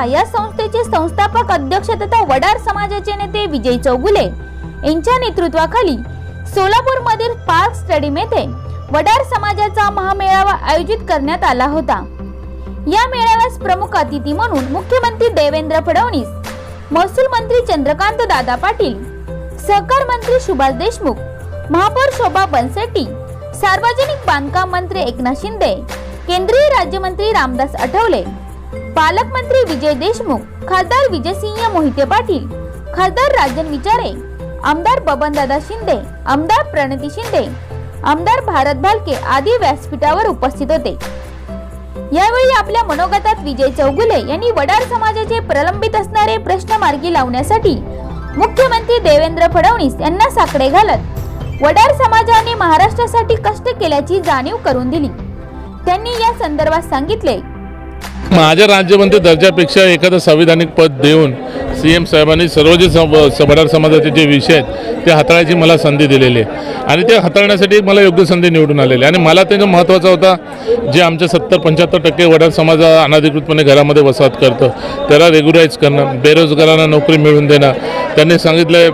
संस्था या संस्थेचे संस्थापक अध्यक्ष तथा वडार समाजाचे नेते विजय चौगुले यांच्या नेतृत्वाखाली सोलापूर मधील पार्क स्टेडियम येथे वडार समाजाचा महामेळावा आयोजित करण्यात आला होता. या मेळाव्यास प्रमुख अतिथी म्हणून मुख्यमंत्री देवेंद्र फडणवीस महसूल मंत्री चंद्रकांत दादा पाटील सहकार मंत्री सुभाष देशमुख महापौर शोभा बनसेट्टी सार्वजनिक बांधकाम मंत्री एकनाथ शिंदे केंद्रीय राज्यमंत्री रामदास आठवले पालकमंत्री विजय देशमुख खासदार विजयसिंह मोहिते पाटील खासदार राजन विचारे आमदार बबनदादा शिंदे आमदार प्रणती शिंदे आमदार भारत भालके आदी व्यासपीठावर उपस्थित होते. यावेळी आपल्या मनोगतात विजय चौगुले यांनी वडार समाजाचे प्रलंबित असणारे प्रश्न मार्गी लावण्यासाठी मुख्यमंत्री देवेंद्र फडणवीस यांना साकडे घालत वडार समाजाने महाराष्ट्रासाठी कष्ट केल्याची जाणीव करून दिली. त्यांनी या संदर्भात सांगितले माझ्या राज्यमंत्री दर्जापेक्षा एखादं संविधानिक पद देऊन सी एम साहेबांनी सर्व जे सम वडार समाजाचे जे विषय आहेत ते हाताळायची मला संधी दिलेली आहे. आणि ते हाताळण्यासाठी मला योग्य संधी निवडून आलेली आहे. आणि मला त्याचा महत्त्वाचा होता जे आमच्या सत्तर पंच्याहत्तर टक्के वडार समाज अनधिकृतपणे घरामध्ये वसाहत करतं त्याला रेग्युलाइज करणं बेरोजगारांना नोकरी मिळवून देणं त्यांनी सांगितलं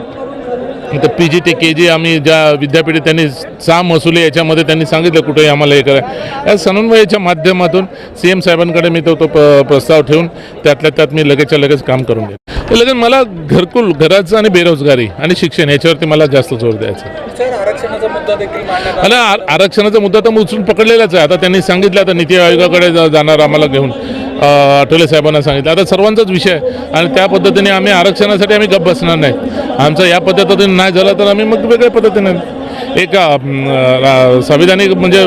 तर पी जी ते के जी आम्ही ज्या विद्यापीठे त्यांनी सहा महसुली याच्यामध्ये त्यांनी सांगितलं कुठेही आम्हाला हे करा. या समन्वयाच्या माध्यमातून सी एम साहेबांकडे मी तो तो प प्रस्ताव ठेवून त्यातल्या त्यात मी लगेचच्या लगेच काम करून घेतो लगेच मला घरकुल घराचं आणि बेरोजगारी आणि शिक्षण याच्यावरती मला जास्त जोर द्यायचा सर आरक्षणाचा मुद्दा तर उचलून पकडलेलाच आहे. आता त्यांनी सांगितलं आता नीती आयोगाकडे जाणार आम्हाला घेऊन. आठवले साहेबांना सांगितलं. आता सर्वांचाच विषय आहे. आणि त्या पद्धतीने आम्ही आरक्षणासाठी आम्ही गप्प बसणार नाही. आमचं या पद्धतीने नाही झालं तर आम्ही मग वेगळ्या पद्धतीने. एक संविधानिक म्हणजे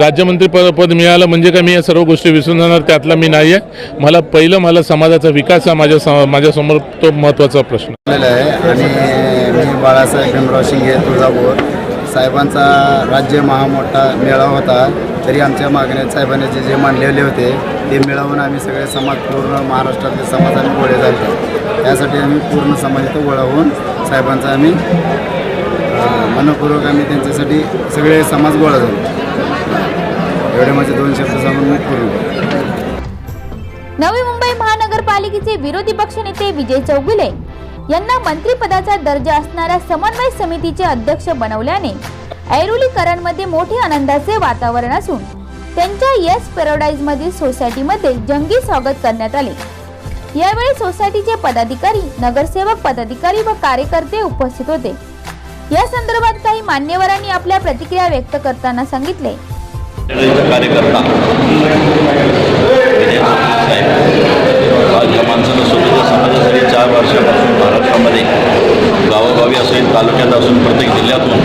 राज्यमंत्री पद पद मिळालं म्हणजे काय मी या सर्व गोष्टी विसरून जाणार त्यातला मी नाही आहे मला पहिलं मला समाजाचा विकास हा माझ्या माझ्यासमोर तो महत्त्वाचा प्रश्न. आहे. आणि मी बाळासाहेब भीमराव शिंगे तुळजापूर. साहेबांचा राज्य महामोठा मेळावा होता तरी आमच्या मागण्या साहेबांनी जे जे मांडलेले होते ते मिळवून आम्ही सगळे समाज पूर्ण महाराष्ट्रातले समाज आम्ही गोळे झाले. त्यासाठी आम्ही पूर्ण समाज इथं गोळा होऊन साहेबांचा आम्ही मनपूर्वक आम्ही त्यांच्यासाठी सगळे समाज गोळा झालो. एवढे माझे दोन शब्द सांगून मी पूर्ण नवी मुंबई महानगरपालिकेचे विरोधी पक्षनेते विजय चौगुले यांना मंत्रिपदाचा दर्जा असणाऱ्या समन्वय समितीचे अध्यक्ष बनवल्याने ऐरोलीकरांमध्ये मोठे आनंदाचे वातावरण असून त्यांच्या येस पॅराडाईज मधील सोसायटीमध्ये जंगी स्वागत करण्यात आले. यावेळी सोसायटीचे पदाधिकारी नगरसेवक पदाधिकारी व कार्यकर्ते उपस्थित होते. या संदर्भात काही मान्यवरांनी आपल्या प्रतिक्रिया व्यक्त करताना सांगितले. कार्यकर्ता समाजासाठी चार वर्षापासून महाराष्ट्रामध्ये गावोगावी असेल तालुक्यात असून प्रत्येक जिल्ह्यातून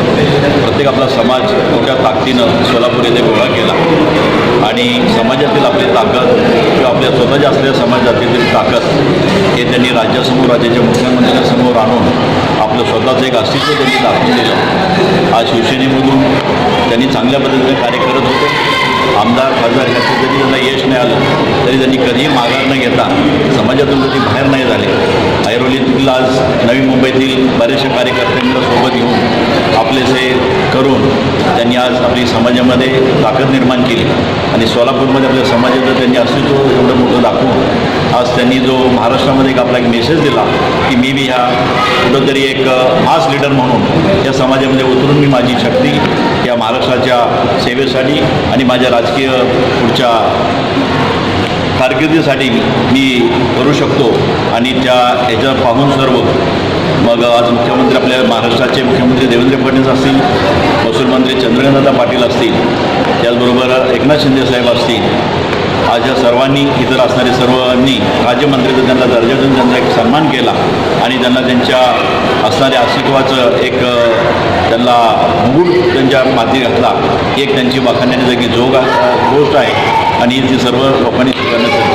प्रत्येक आपला समाज मोठ्या ताकदीनं सोलापूर येथे गोळा केला. आणि समाजातील आपली ताकद किंवा आपल्या स्वतःच्या असलेल्या समाजातील ताकद हे त्यांनी राज्यासमोर राज्याच्या मुख्यमंत्र्यांसमोर आणून आपलं स्वतःचं एक अस्तित्व त्यांनी दाखवून दिलं. आज शिवसेनेमधून त्यांनी चांगल्या पद्धतीने कार्य करत होते. आमदार खासदार ह्याचं जरी त्यांना यश नाही आलं तरी त्यांनी कधीही माघार न घेता समाजातून कधी बाहेर नाही झाले. ऐरोलीतील आज नवी मुंबईतील बरेचशा कार्यकर्त्यांना सोबत घेऊन आपलेसे करून त्यांनी आज आपली समाजामध्ये ताकद निर्माण केली. आणि सोलापूरमध्ये आपल्या समाजाचं त्यांनी अस्तित्व एवढं मोठं दाखवून आज त्यांनी जो महाराष्ट्रामध्ये एक आपला एक मेसेज दिला की मी बी ह्या कुठंतरी एक मास लीडर म्हणून या समाजामध्ये उतरून मी माझी शक्ती या महाराष्ट्राच्या सेवेसाठी आणि माझ्या राजकीय पुढच्या कारकिर्दीसाठी मी करू शकतो आणि त्या ह्याच्यावर पाहून सर्व मग आज मुख्यमंत्री आपल्या महाराष्ट्राचे मुख्यमंत्री देवेंद्र फडणवीस असतील महसूल मंत्री चंद्रकांतदा पाटील असतील त्याचबरोबर एकनाथ शिंदे साहेब असतील आज या सर्वांनी इतर असणारे सर्वांनी राज्यमंत्र्यांचा त्यांना दर्जा देऊन त्यांचा एक सन्मान केला आणि त्यांना त्यांच्या असणाऱ्या अस्तित्वाचं एक त्यांना मूळ त्यांच्या माती घातला. एक त्यांची वाखाण्याची जागी जोग गोष्ट आहे आणि ती सर्व लोकांनी स्वीकारण्यासाठी